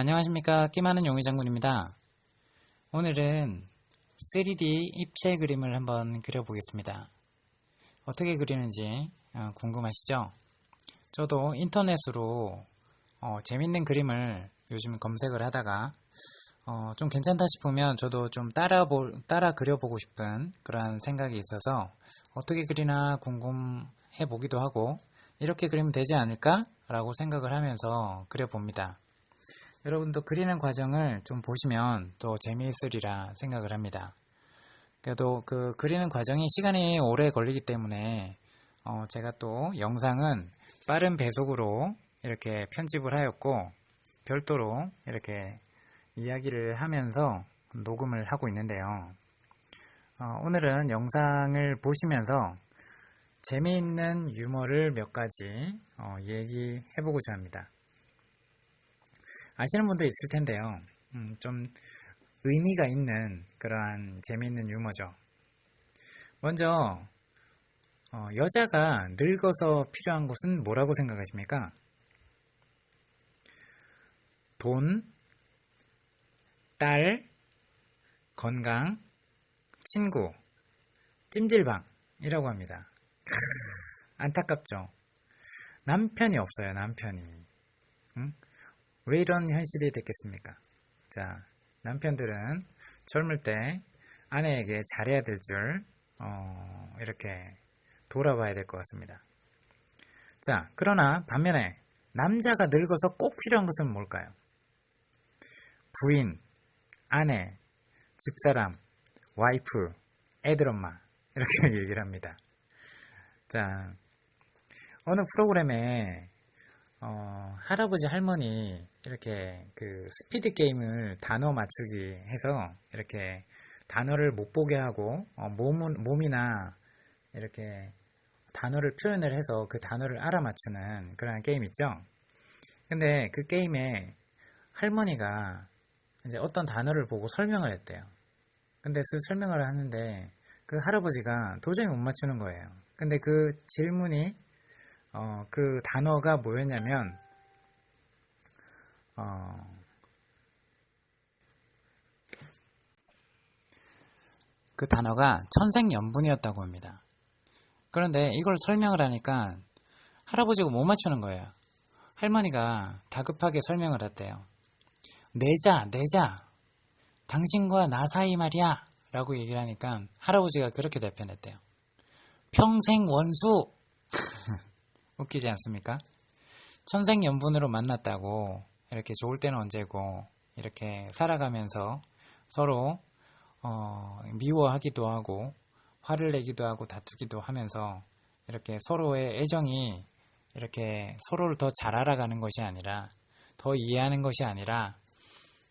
안녕하십니까 끼많은 용의 장군입니다. 오늘은 3D 입체 그림을 한번 그려보겠습니다. 어떻게 그리는지 어, 궁금하시죠? 저도 인터넷으로 어, 재밌는 그림을 요즘 검색을 하다가 어, 좀 괜찮다 싶으면 저도 좀 따라 보, 따라 그려보고 싶은 그런 생각이 있어서 어떻게 그리나 궁금해 보기도 하고 이렇게 그리면 되지 않을까? 라고 생각을 하면서 그려봅니다. 여러분도 그리는 과정을 좀 보시면 또 재미있으리라 생각을 합니다. 그래도 그 그리는 과정이 시간이 오래 걸리기 때문에 어 제가 또 영상은 빠른 배속으로 이렇게 편집을 하였고 별도로 이렇게 이야기를 하면서 녹음을 하고 있는데요. 어 오늘은 영상을 보시면서 재미있는 유머를 몇 가지 어 얘기해보고자 합니다. 아시는 분도 있을 텐데요. 음, 좀 의미가 있는 그러한 재미있는 유머죠. 먼저 어, 여자가 늙어서 필요한 것은 뭐라고 생각하십니까? 돈, 딸, 건강, 친구, 찜질방이라고 합니다. 크, 안타깝죠. 남편이 없어요, 남편이. 응? 왜 이런 현실이 됐겠습니까? 자, 남편들은 젊을 때 아내에게 잘해야 될 줄, 어, 이렇게 돌아봐야 될 것 같습니다. 자, 그러나 반면에 남자가 늙어서 꼭 필요한 것은 뭘까요? 부인, 아내, 집사람, 와이프, 애들 엄마, 이렇게 얘기를 합니다. 자, 어느 프로그램에 어, 할아버지 할머니 이렇게 그 스피드 게임을 단어 맞추기 해서 이렇게 단어를 못 보게 하고 어, 몸은, 몸이나 이렇게 단어를 표현을 해서 그 단어를 알아맞추는 그런 게임 있죠. 근데 그 게임에 할머니가 이제 어떤 단어를 보고 설명을 했대요. 근데 그 설명을 하는데 그 할아버지가 도저히 못 맞추는 거예요. 근데 그 질문이 어, 그 단어가 뭐였냐면 어, 그 단어가 천생연분이었다고 합니다. 그런데 이걸 설명을 하니까 할아버지가 못 맞추는 거예요. 할머니가 다급하게 설명을 했대요. 내자, 내자. 당신과 나 사이 말이야. 라고 얘기를 하니까 할아버지가 그렇게 대변했대요. 평생 원수! 웃기지 않습니까? 천생연분으로 만났다고 이렇게 좋을 때는 언제고 이렇게 살아가면서 서로 어, 미워하기도 하고 화를 내기도 하고 다투기도 하면서 이렇게 서로의 애정이 이렇게 서로를 더 잘 알아가는 것이 아니라 더 이해하는 것이 아니라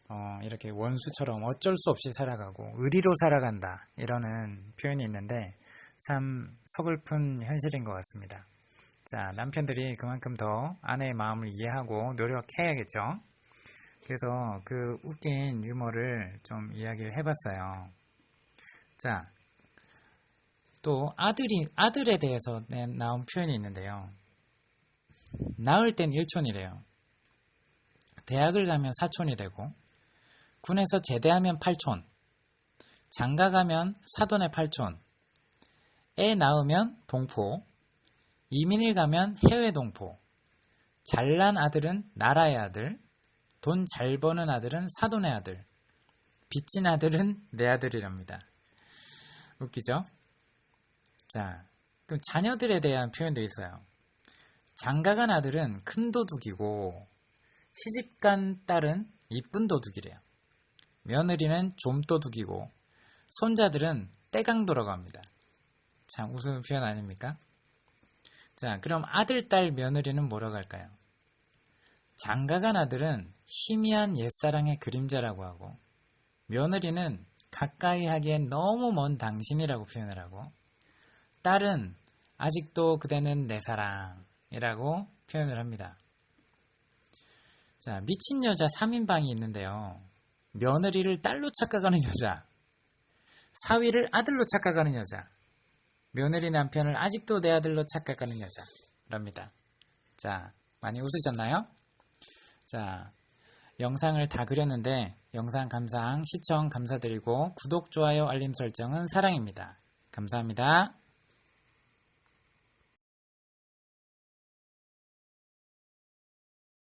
어, 이렇게 원수처럼 어쩔 수 없이 살아가고 의리로 살아간다 이러는 표현이 있는데 참 서글픈 현실인 것 같습니다. 자, 남편들이 그만큼 더 아내의 마음을 이해하고 노력해야겠죠. 그래서 그 웃긴 유머를 좀 이야기를 해봤어요. 자, 또 아들이 아들에 대해서 나온 표현이 있는데요. 낳을 땐 일촌이래요. 대학을 가면 사촌이 되고 군에서 제대하면 팔촌, 장가 가면 사돈의 팔촌, 애 낳으면 동포, 이민을 가면 해외 동포, 잘난 아들은 나라의 아들, 돈 잘 버는 아들은 사돈의 아들, 빚진 아들은 내 아들이랍니다. 웃기죠? 자, 그럼 자녀들에 대한 표현도 있어요. 장가간 아들은 큰 도둑이고 시집간 딸은 이쁜 도둑이래요. 며느리는 좀 도둑이고 손자들은 떼강도라고 합니다. 참 웃음 표현 아닙니까? 자, 그럼 아들, 딸, 며느리는 뭐라고 할까요? 장가간 아들은 희미한 옛사랑의 그림자라고 하고 며느리는 가까이 하기엔 너무 먼 당신이라고 표현을 하고 딸은 아직도 그대는 내 사랑이라고 표현을 합니다. 자, 미친 여자 3인방이 있는데요. 며느리를 딸로 착각하는 여자, 사위를 아들로 착각하는 여자, 며느리 남편을 아직도 내 아들로 착각하는 여자랍니다. 자, 많이 웃으셨나요? 자, 영상을 다 그렸는데 영상 감상, 시청 감사드리고 구독, 좋아요, 알림 설정은 사랑입니다. 감사합니다.